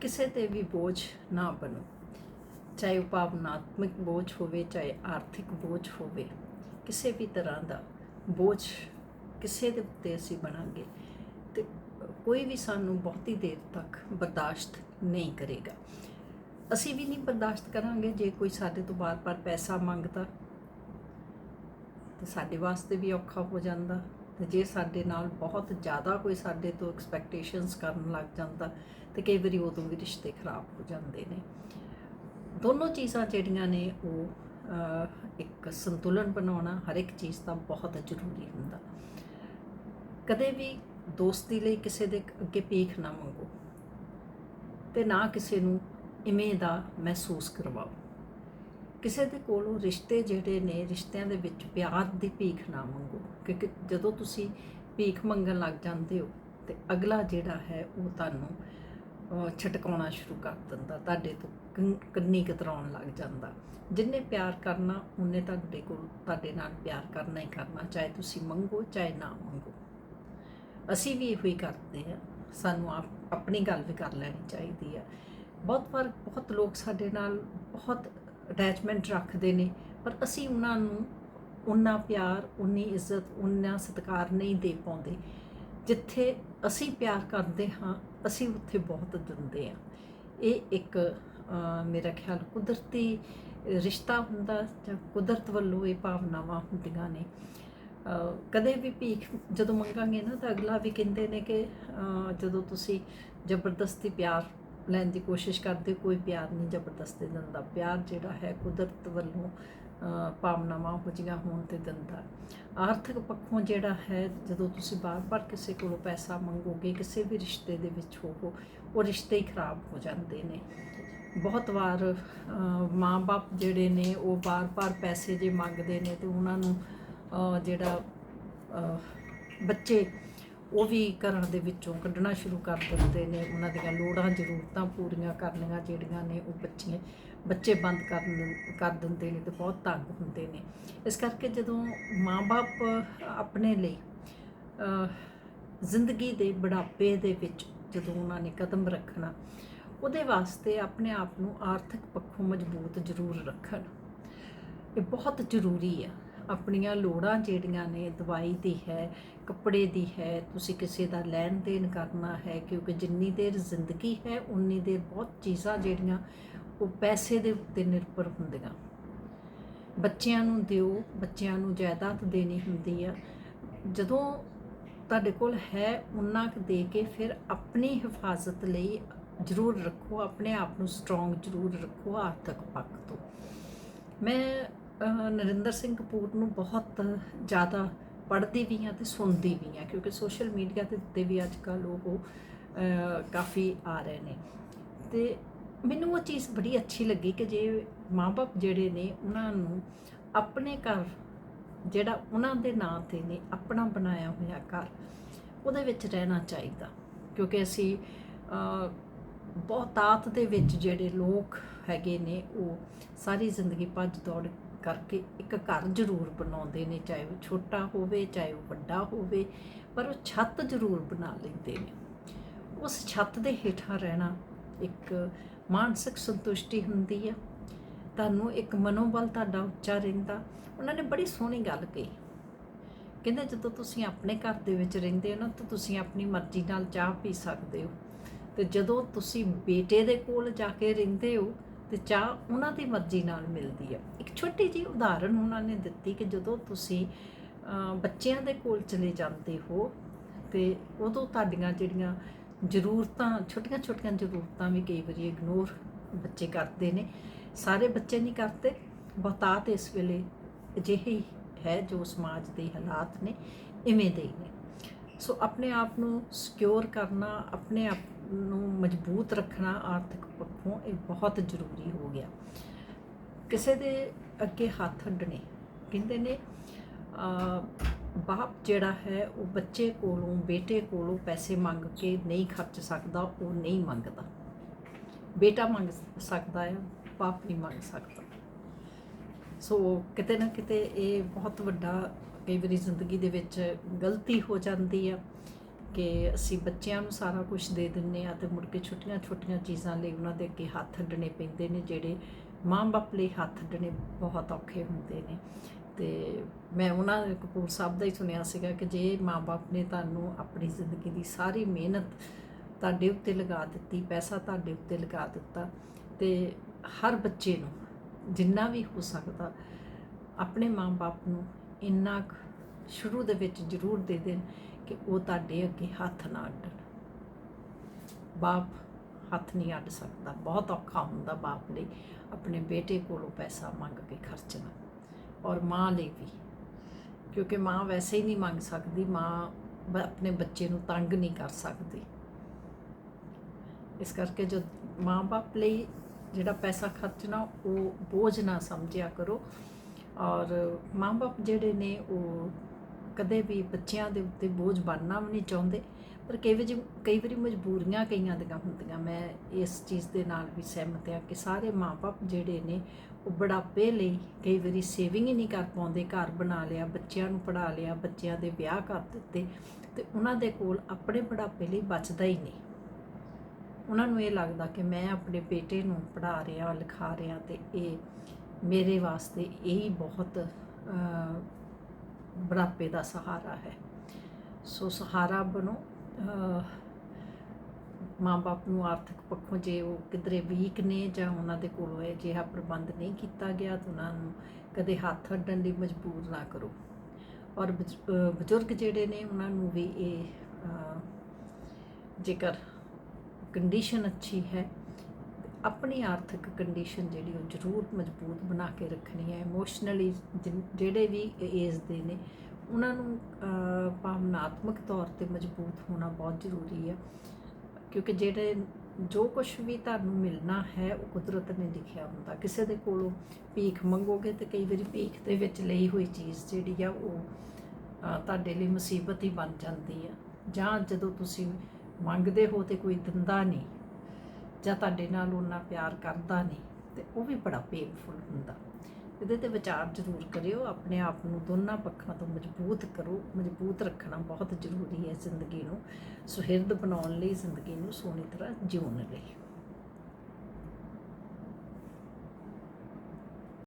ਕਿਸੇ ਤੇ ਵੀ ਬੋਝ ਨਾ ਬਣੋ। ਚਾਹੇ ਉਹ ਭਾਵਨਾਤਮਕ ਬੋਝ ਹੋਵੇ, ਚਾਹੇ ਆਰਥਿਕ ਬੋਝ ਹੋਵੇ, ਕਿਸੇ ਵੀ ਤਰ੍ਹਾਂ ਦਾ ਬੋਝ ਕਿਸੇ ਦੇ ਉੱਤੇ ਅਸੀਂ ਬਣਾਂਗੇ ਤੇ ਕੋਈ ਵੀ ਸਾਨੂੰ ਬਹੁਤੀ ਦੇਰ ਤੱਕ ਬਰਦਾਸ਼ਤ ਨਹੀਂ ਕਰੇਗਾ। ਅਸੀਂ ਵੀ ਨਹੀਂ ਬਰਦਾਸ਼ਤ ਕਰਾਂਗੇ ਜੇ ਕੋਈ ਸਾਡੇ ਤੋਂ ਬਾਰ-ਬਾਰ ਪੈਸਾ ਮੰਗਦਾ, ਤੇ ਸਾਡੇ ਵਾਸਤੇ ਵੀ ਔਖਾ ਹੋ ਜਾਂਦਾ। ਤੇ ਜੇ ਸਾਡੇ ਨਾਲ ਬਹੁਤ ਜ਼ਿਆਦਾ ਕੋਈ ਸਾਡੇ ਤੋਂ ਐਕਸਪੈਕਟੇਸ਼ਨਸ ਕਰਨ ਲੱਗ ਜਾਂਦਾ, ਤੇ ਕਈ ਵਾਰੀ ਉਦੋਂ ਵੀ ਰਿਸ਼ਤੇ ਖਰਾਬ ਹੋ ਜਾਂਦੇ ਨੇ। ਦੋਨੋਂ ਚੀਜ਼ਾਂ ਜਿਹੜੀਆਂ ਨੇ ਉਹ ਇੱਕ ਸੰਤੁਲਨ ਬਣਾਉਣਾ, ਹਰ ਇੱਕ ਚੀਜ਼ ਦਾ ਬਹੁਤ ਜ਼ਰੂਰੀ ਹੁੰਦਾ। ਕਦੇ ਵੀ ਦੋਸਤੀ ਲਈ ਕਿਸੇ ਦੇ ਅੱਗੇ ਭੀਖ ਨਾ ਮੰਗੋ, ਤੇ ਨਾ ਕਿਸੇ ਨੂੰ ਇਵੇਂ ਦਾ ਮਹਿਸੂਸ ਕਰਵਾਓ। ਕਿਸੇ ਦੇ ਕੋਲੋਂ ਰਿਸ਼ਤੇ ਜਿਹੜੇ ਨੇ, ਰਿਸ਼ਤਿਆਂ ਦੇ ਵਿੱਚ ਪਿਆਰ ਦੀ ਭੀਖ ਨਾ ਮੰਗੋ, ਕਿਉਂਕਿ ਜਦੋਂ ਤੁਸੀਂ ਭੀਖ ਮੰਗਣ ਲੱਗ ਜਾਂਦੇ ਹੋ ਤੇ ਅਗਲਾ ਜਿਹੜਾ ਹੈ ਉਹ ਤੁਹਾਨੂੰ ਛਟਕਾਉਣਾ ਸ਼ੁਰੂ ਕਰ ਦਿੰਦਾ, ਤੁਹਾਡੇ ਤੋਂ ਕੰਨੀ ਕਤਰਾਉਣ ਲੱਗ ਜਾਂਦਾ। ਜਿੰਨੇ ਪਿਆਰ ਕਰਨਾ, ਉਹਨੇ ਤੁਹਾਡੇ ਕੋਲ, ਤੁਹਾਡੇ ਨਾਲ ਪਿਆਰ ਕਰਨਾ ਹੀ ਕਰਨਾ, ਚਾਹੇ ਤੁਸੀਂ ਮੰਗੋ, ਚਾਹੇ ਨਾ ਮੰਗੋ। ਅਸੀਂ ਵੀ ਇਹੋ ਹੀ ਕਰਦੇ ਆ ਸਾਨੂੰ ਆਪ, ਆਪਣੀ ਗੱਲ ਵੀ ਕਰ ਲੈਣੀ ਚਾਹੀਦੀ ਆ ਬਹੁਤ ਵਾਰ, ਬਹੁਤ ਲੋਕ ਸਾਡੇ ਨਾਲ ਬਹੁਤ ਅਟੈਚਮੈਂਟ ਰੱਖਦੇ ਨੇ, ਪਰ ਅਸੀਂ ਉਹਨਾਂ ਨੂੰ ਉਨਾ ਪਿਆਰ ਉਨੀ ਇੱਜ਼ਤ ਉਨਾ ਸਤਿਕਾਰ ਨਹੀਂ ਦੇ ਪਾਉਂਦੇ। ਜਿੱਥੇ ਅਸੀਂ ਪਿਆਰ ਕਰਦੇ ਹਾਂ, ਅਸੀਂ ਉੱਥੇ ਬਹੁਤ ਦਿੰਦੇ ਹਾਂ। ਇਹ ਇੱਕ ਮੇਰਾ ਖਿਆਲ ਕੁਦਰਤੀ ਰਿਸ਼ਤਾ ਹੁੰਦਾ ਜਾਂ ਕੁਦਰਤ ਵੱਲੋਂ ਇਹ ਭਾਵਨਾਵਾਂ ਹੁੰਦੀਆਂ ਨੇ। ਕਦੇ ਵੀ ਭੀਖ ਜਦੋਂ ਮੰਗਾਂਗੇ ਨਾ ਤਾਂ ਅਗਲਾ ਵੀ ਕਹਿੰਦੇ ਨੇ ਕਿ ਜਦੋਂ ਤੁਸੀਂ ਜ਼ਬਰਦਸਤੀ ਪਿਆਰ ਲੈਣ ਦੀ ਕੋਸ਼ਿਸ਼ ਕਰਦੇ ਕੋਈ ਪਿਆਰ ਨਹੀਂ ਜ਼ਬਰਦਸਤੀ ਦਿੰਦਾ। ਪਿਆਰ ਜਿਹੜਾ ਹੈ ਕੁਦਰਤ ਵੱਲੋਂ ਭਾਵਨਾਵਾਂ ਹੋ ਜਿਹੀਆਂ ਹੋਣ ਤੇ ਦਿੰਦਾ। ਆਰਥਿਕ ਪੱਖੋਂ ਜਿਹੜਾ ਹੈ ਜਦੋਂ ਤੁਸੀਂ ਬਾਰ-ਬਾਰ ਕਿਸੇ ਕੋਲੋਂ ਪੈਸਾ ਮੰਗੋਗੇ ਕਿਸੇ ਵੀ ਰਿਸ਼ਤੇ ਦੇ ਵਿੱਚ ਹੋਵੋ ਉਹ ਰਿਸ਼ਤੇ ਹੀ ਖਰਾਬ ਹੋ ਜਾਂਦੇ ਨੇ। ਬਹੁਤ ਵਾਰ ਅਹ, ਮਾਂ-ਬਾਪ ਜਿਹੜੇ ਨੇ ਉਹ ਬਾਰ-ਬਾਰ ਪੈਸੇ ਜੇ ਮੰਗਦੇ ਨੇ ਤੇ ਉਹਨਾਂ ਨੂੰ ਜਿਹੜਾ ਬੱਚੇ ਉਹ ਵੀ ਘਰਾਂ ਦੇ ਵਿੱਚੋਂ ਕੱਢਣਾ ਸ਼ੁਰੂ ਕਰ ਦਿੰਦੇ ਨੇ। ਉਹਨਾਂ ਦੀਆਂ ਲੋੜਾਂ, ਜ਼ਰੂਰਤਾਂ ਪੂਰੀਆਂ ਕਰਨੀਆਂ ਜਿਹੜੀਆਂ ਨੇ ਉਹ ਬੱਚੇ ਬੱਚੇ ਬੰਦ ਕਰਨ, ਕਰ ਦਿੰਦੇ ਨੇ ਤੇ ਬਹੁਤ ਤੰਗ ਹੁੰਦੇ ਨੇ। ਇਸ ਕਰਕੇ ਜਦੋਂ ਮਾਂ-ਬਾਪ ਆਪਣੇ ਲਈ ਜ਼ਿੰਦਗੀ ਦੇ ਬੁਢਾਪੇ ਦੇ ਵਿੱਚ ਜਦੋਂ ਉਹਨਾਂ ਨੇ ਕਦਮ ਰੱਖਣਾ, ਉਹਦੇ ਵਾਸਤੇ ਆਪਣੇ ਆਪ ਨੂੰ ਆਰਥਿਕ ਪੱਖੋਂ ਮਜ਼ਬੂਤ ਜ਼ਰੂਰ ਰੱਖਣ। ਇਹ ਬਹੁਤ ਜ਼ਰੂਰੀ ਆ। ਆਪਣੀਆਂ ਲੋੜਾਂ ਜਿਹੜੀਆਂ ਨੇ, ਦਵਾਈ ਦੀ ਹੈ, ਕੱਪੜੇ ਦੀ ਹੈ, ਤੁਸੀਂ ਕਿਸੇ ਦਾ ਲੈਣ ਦੇਣ ਕਰਨਾ ਹੈ, ਕਿਉਂਕਿ ਜਿੰਨੀ ਦੇਰ ਜ਼ਿੰਦਗੀ ਹੈ, ਉਨੀ ਦੇਰ ਬਹੁਤ ਚੀਜ਼ਾਂ ਜਿਹੜੀਆਂ ਉਹ ਪੈਸੇ ਦੇ ਉੱਤੇ ਨਿਰਭਰ ਹੁੰਦੀਆਂ। ਬੱਚਿਆਂ ਨੂੰ ਦਿਓ, ਬੱਚਿਆਂ ਨੂੰ ਜਾਇਦਾਦ ਦੇਣੀ ਹੁੰਦੀ ਆ। ਜਦੋਂ ਤੁਹਾਡੇ ਕੋਲ ਹੈ, ਉਨਾ ਕੁ ਦੇ ਕੇ ਫਿਰ ਆਪਣੀ ਹਿਫਾਜ਼ਤ ਲਈ ਜ਼ਰੂਰ ਰੱਖੋ, ਆਪਣੇ ਆਪ ਨੂੰ ਸਟਰੋਂਗ ਜ਼ਰੂਰ ਰੱਖੋ, ਆਰਥਿਕ ਪੱਖ ਤੋਂ। ਮੈਂ ਨਰਿੰਦਰ ਸਿੰਘ ਕਪੂਰ ਨੂੰ ਬਹੁਤ ਜ਼ਿਆਦਾ ਪੜ੍ਹਦੀ ਵੀ ਹਾਂ ਤੇ ਸੁਣਦੀ ਵੀ ਹਾਂ, ਕਿਉਂਕਿ ਸੋਸ਼ਲ ਮੀਡੀਆ ਦੇ ਉੱਤੇ ਵੀ ਅੱਜ ਕੱਲ੍ਹ ਉਹ ਕਾਫੀ ਆ ਰਹੇ ਨੇ। ਤੇ ਮੈਨੂੰ ਉਹ ਚੀਜ਼ ਬੜੀ ਅੱਛੀ ਲੱਗੀ ਕਿ ਜੇ ਮਾਪੇ ਜਿਹੜੇ ਨੇ ਉਹਨਾਂ ਨੂੰ ਆਪਣੇ ਘਰ ਜਿਹੜਾ ਉਹਨਾਂ ਦੇ ਨਾਂ ਤੇ ਨੇ, ਆਪਣਾ ਬਣਾਇਆ ਹੋਇਆ ਘਰ, ਉਹਦੇ ਵਿੱਚ ਰਹਿਣਾ ਚਾਹੀਦਾ। ਕਿਉਂਕਿ ਅਸੀਂ ਬਹੁਤਾਤ ਦੇ ਵਿੱਚ ਜਿਹੜੇ ਲੋਕ ਹੈਗੇ ਨੇ, ਉਹ ਸਾਰੀ ਜ਼ਿੰਦਗੀ ਭੱਜ ਦੌੜ ਕਰਕੇ ਇੱਕ ਘਰ ਜ਼ਰੂਰ ਬਣਾਉਂਦੇ ਨੇ, ਚਾਹੇ ਉਹ ਛੋਟਾ ਹੋਵੇ, ਚਾਹੇ ਉਹ ਵੱਡਾ ਹੋਵੇ, ਪਰ ਉਹ ਛੱਤ ਜ਼ਰੂਰ ਬਣਾ ਲੈਂਦੇ ਨੇ। ਉਸ ਛੱਤ ਦੇ ਹੇਠਾਂ ਰਹਿਣਾ ਇੱਕ ਮਾਨਸਿਕ ਸੰਤੁਸ਼ਟੀ ਹੁੰਦੀ ਆ। ਤੁਹਾਨੂੰ ਇੱਕ ਮਨੋਬਲ ਤੁਹਾਡਾ ਉੱਚਾ ਰਹਿੰਦਾ। ਉਹਨਾਂ ਨੇ ਬੜੀ ਸੋਹਣੀ ਗੱਲ ਕਹੀ। ਕਹਿੰਦੇ ਜਦੋਂ ਤੁਸੀਂ ਆਪਣੇ ਘਰ ਦੇ ਵਿੱਚ ਰਹਿੰਦੇ ਹੋ ਨਾ, ਤਾਂ ਤੁਸੀਂ ਆਪਣੀ ਮਰਜ਼ੀ ਨਾਲ ਚਾਹ ਪੀ ਸਕਦੇ ਹੋ। ਤੇ ਜਦੋਂ ਤੁਸੀਂ ਬੇਟੇ ਦੇ ਕੋਲ ਜਾ ਕੇ ਰਹਿੰਦੇ ਹੋ ਤੇ ਚਾਹ ਉਹਨਾਂ ਦੀ ਮਰਜ਼ੀ ਨਾਲ ਮਿਲਦੀ ਹੈ ਇੱਕ ਛੋਟੀ ਜੀ ਉਦਾਹਰਨ ਉਹਨਾਂ ਨੇ ਦਿੱਤੀ ਕਿ ਜਦੋਂ ਤੁਸੀਂ ਬੱਚਿਆਂ ਦੇ ਕੋਲ ਚਲੇ ਜਾਂਦੇ ਹੋ ਤੇ ਉਦੋਂ ਤੁਹਾਡੀਆਂ ਜਿਹੜੀਆਂ ਜ਼ਰੂਰਤਾਂ ਛੋਟੀਆਂ ਛੋਟੀਆਂ ਜ਼ਰੂਰਤਾਂ ਵੀ ਕਈ ਵਾਰੀ ਇਗਨੋਰ ਬੱਚੇ ਕਰਦੇ ਨੇ। ਸਾਰੇ ਬੱਚੇ ਨਹੀਂ ਕਰਦੇ। ਬਹੁਤਾਤ ਇਸ ਵੇਲੇ ਅਜਿਹੀ ਹੈ ਜੋ ਸਮਾਜ ਦੇ ਹਾਲਾਤ ਨੇ, ਇਵੇਂ ਦੇ ਹੀ ਨੇ। ਸੋ ਆਪਣੇ ਆਪ ਨੂੰ ਸਿਕਿਉਰ ਕਰਨਾ, ਆਪਣੇ ਆਪ ਨੂੰ ਮਜ਼ਬੂਤ ਰੱਖਣਾ ਆਰਥਿਕ ਪੱਖੋਂ ਇਹ ਬਹੁਤ ਜ਼ਰੂਰੀ ਹੋ ਗਿਆ। ਕਿਸੇ ਦੇ ਅੱਗੇ ਹੱਥ ਅੱਡਣੇ, ਕਹਿੰਦੇ ਨੇ ਬਾਪ ਜਿਹੜਾ ਹੈ ਉਹ ਬੱਚੇ ਕੋਲੋਂ, ਬੇਟੇ ਕੋਲੋਂ ਪੈਸੇ ਮੰਗ ਕੇ ਨਹੀਂ ਖਰਚ ਸਕਦਾ, ਉਹ ਨਹੀਂ ਮੰਗਦਾ। ਬੇਟਾ ਮੰਗ ਸਕਦਾ ਹੈ, ਬਾਪ ਨਹੀਂ ਮੰਗ ਸਕਦਾ। ਸੋ ਕਿਤੇ ਨਾ ਕਿਤੇ ਇਹ ਬਹੁਤ ਵੱਡਾ ਕਈ ਵਾਰੀ ਜ਼ਿੰਦਗੀ ਦੇ ਵਿੱਚ ਗਲਤੀ ਹੋ ਜਾਂਦੀ ਆ ਕਿ ਅਸੀਂ ਬੱਚਿਆਂ ਨੂੰ ਸਾਰਾ ਕੁਝ ਦੇ ਦਿੰਨੇ ਆ ਤੇ ਮੁੜ ਕੇ ਛੋਟੀਆਂ ਛੋਟੀਆਂ ਚੀਜ਼ਾਂ ਲਈ ਉਹਨਾਂ ਦੇ ਅੱਗੇ ਹੱਥ ਅੱਡਣੇ ਪੈਂਦੇ ਨੇ, ਜਿਹੜੇ ਮਾਂ-ਬਾਪ ਲਈ ਹੱਥ ਅੱਡਣੇ ਬਹੁਤ ਔਖੇ ਹੁੰਦੇ ਨੇ। ਤੇ ਮੈਂ ਉਹਨਾਂ ਕਪੂਰ ਸਾਹਿਬ ਦਾ ਹੀ ਸੁਣਿਆ ਸੀਗਾ ਕਿ ਜੇ ਮਾਂ-ਬਾਪ ਨੇ ਤੁਹਾਨੂੰ ਆਪਣੀ ਜ਼ਿੰਦਗੀ ਦੀ ਸਾਰੀ ਮਿਹਨਤ ਤੁਹਾਡੇ ਉੱਤੇ ਲਗਾ ਦਿੱਤੀ, ਪੈਸਾ ਤੁਹਾਡੇ ਉੱਤੇ ਲਗਾ ਦਿੱਤਾ, ਤੇ ਹਰ ਬੱਚੇ ਨੂੰ ਜਿੰਨਾ ਵੀ ਹੋ ਸਕਦਾ, ਆਪਣੇ ਮਾਂ-ਬਾਪ ਨੂੰ ਇੰਨਾ ਕੁ ਸ਼ੁਰੂ ਦੇ ਵਿੱਚ ਜ਼ਰੂਰ ਦੇ ਦੇਣ। ਕਿ ਉਹ ਤੁਹਾਡੇ ਅੱਗੇ ਹੱਥ ਨਾ ਅੱਡਣ। ਬਾਪ ਹੱਥ ਨਹੀਂ ਅੱਡ ਸਕਦਾ। ਬਹੁਤ ਔਖਾ ਹੁੰਦਾ ਬਾਪ ਲਈ ਆਪਣੇ ਬੇਟੇ ਕੋਲੋਂ ਪੈਸਾ ਮੰਗ ਕੇ ਖਰਚਣਾ। ਔਰ ਮਾਂ ਲਈ ਵੀ। ਕਿਉਂਕਿ ਮਾਂ ਵੈਸੇ ਹੀ ਨਹੀਂ ਮੰਗ ਸਕਦੀ। ਮਾਂ ਬ- ਆਪਣੇ ਬੱਚੇ ਨੂੰ ਤੰਗ ਨਹੀਂ ਕਰ ਸਕਦੀ। ਇਸ ਕਰਕੇ ਜੋ ਮਾਂ-ਬਾਪ ਲਈ ਜਿਹੜਾ ਪੈਸਾ ਖਰਚਣਾ, ਉਹ ਬੋਝ ਨਾ ਸਮਝਿਆ ਕਰੋ। ਔਰ ਮਾਂ-ਬਾਪ ਜਿਹੜੇ ਨੇ, ਉਹ ਕਦੇ ਵੀ ਬੱਚਿਆਂ ਦੇ ਉੱਤੇ ਬੋਝ ਬਣਨਾ ਵੀ ਨਹੀਂ ਚਾਹੁੰਦੇ, ਪਰ ਕਈ ਵਾਰੀ ਕਈ ਵਾਰੀ ਮਜਬੂਰੀਆਂ ਕਈਆਂ ਦੀਆਂ ਹੁੰਦੀਆਂ। ਮੈਂ ਇਸ ਚੀਜ਼ ਦੇ ਨਾਲ ਵੀ ਸਹਿਮਤ ਹਾਂ ਕਿ ਸਾਰੇ ਮਾਂ-ਬਾਪ ਜਿਹੜੇ ਨੇ, ਉਹ ਬੁਢਾਪੇ ਲਈ ਕਈ ਵਾਰੀ ਸੇਵਿੰਗ ਹੀ ਨਹੀਂ ਕਰ ਪਾਉਂਦੇ। ਘਰ ਬਣਾ ਲਿਆ, ਬੱਚਿਆਂ ਨੂੰ ਪੜ੍ਹਾ ਲਿਆ, ਬੱਚਿਆਂ ਦੇ ਵਿਆਹ ਕਰ ਦਿੱਤੇ, ਤੇ ਉਹਨਾਂ ਦੇ ਕੋਲ ਆਪਣੇ ਬੁਢਾਪੇ ਲਈ ਬਚਦਾ ਹੀ ਨਹੀਂ। ਉਹਨਾਂ ਨੂੰ ਇਹ ਲੱਗਦਾ ਕਿ ਮੈਂ ਆਪਣੇ ਬੇਟੇ ਨੂੰ ਪੜ੍ਹਾ ਰਿਹਾ, ਲਿਖਾ ਰਿਹਾ ਤੇ ਇਹ ਮੇਰੇ ਵਾਸਤੇ ਇਹ ਹੀ ਬਹੁਤ ਬੁਢਾਪੇ ਦਾ ਸਹਾਰਾ ਹੈ। ਸੋ ਸਹਾਰਾ ਬਣੋ। ਅ, ਮਾਂ-ਬਾਪ ਨੂੰ ਆਰਥਿਕ ਪੱਖੋਂ ਜੇ ਉਹ ਕਿਧਰੇ ਵੀਕ ਨੇ ਜਾਂ ਉਹਨਾਂ ਦੇ ਕੋਲੋਂ ਇਹ ਜਿਹਾ ਪ੍ਰਬੰਧ ਨਹੀਂ ਕੀਤਾ ਗਿਆ ਤਾਂ ਉਹਨਾਂ ਨੂੰ ਕਦੇ ਹੱਥ ਅੱਡਣ ਲਈ ਮਜਬੂਰ ਨਾ ਕਰੋ। ਔਰ ਬਜ਼- ਬਜ਼ੁਰਗ ਜਿਹੜੇ ਨੇ ਉਹਨਾਂ ਨੂੰ ਵੀ ਇਹ ਜੇਕਰ ਕੰਡੀਸ਼ਨ ਅੱਛੀ ਹੈ ਆਪਣੀ ਆਰਥਿਕ ਕੰਡੀਸ਼ਨ ਜਿਹੜੀ ਉਹ ਜ਼ਰੂਰ ਮਜ਼ਬੂਤ ਬਣਾ ਕੇ ਰੱਖਣੀ ਹੈ। ਇਮੋਸ਼ਨਲੀ ਜਿਹੜੇ ਵੀ ਏਜ ਦੇ ਨੇ, ਉਹਨਾਂ ਨੂੰ ਭਾਵਨਾਤਮਕ ਤੌਰ ਤੇ ਮਜ਼ਬੂਤ ਹੋਣਾ ਬਹੁਤ ਜ਼ਰੂਰੀ ਹੈ। ਕਿਉਂਕਿ ਜਿਹੜੇ, ਜੋ ਕੁਝ ਵੀ ਤੁਹਾਨੂੰ ਮਿਲਣਾ ਹੈ, ਉਹ ਕੁਦਰਤ ਨੇ ਲਿਖਿਆ ਹੁੰਦਾ। ਕਿਸੇ ਦੇ ਕੋਲੋਂ ਭੀਖ ਮੰਗੋਗੇ ਤੇ ਕਈ ਵਾਰੀ ਭੀਖ ਦੇ ਵਿੱਚ ਲਈ ਹੋਈ ਚੀਜ਼ ਜਿਹੜੀ ਆ, ਉਹ ਤੁਹਾਡੇ ਲਈ ਮੁਸੀਬਤ ਹੀ ਬਣ ਜਾਂਦੀ ਆ। ਜਾਂ ਜਦੋਂ ਤੁਸੀਂ ਮੰਗਦੇ ਹੋ ਤੇ ਕੋਈ ਦਿੰਦਾ ਨਹੀਂ ਜਾਂ ਤੁਹਾਡੇ ਨਾਲ ਉਹਨਾਂ ਪਿਆਰ ਕਰਦਾ ਨਹੀਂ, ਤੇ ਉਹ ਵੀ ਬੜਾ ਪੇਨਫੁਲ ਹੁੰਦਾ। ਇਹਦੇ ਤੇ ਵਿਚਾਰ ਜ਼ਰੂਰ ਕਰਿਓ, ਆਪਣੇ ਆਪ ਨੂੰ ਦੋਨਾਂ ਪੱਖਾਂ ਤੋਂ ਮਜ਼ਬੂਤ ਕਰੋ, ਮਜ਼ਬੂਤ ਰੱਖਣਾ ਬਹੁਤ ਜ਼ਰੂਰੀ ਹੈ ਜ਼ਿੰਦਗੀ ਨੂੰ, ਸੁਹਿਰਦ ਬਣਾਉਣ ਲਈ, ਜ਼ਿੰਦਗੀ ਨੂੰ ਸੋਹਣੀ ਤਰ੍ਹਾਂ ਜਿਉਣ ਲਈ।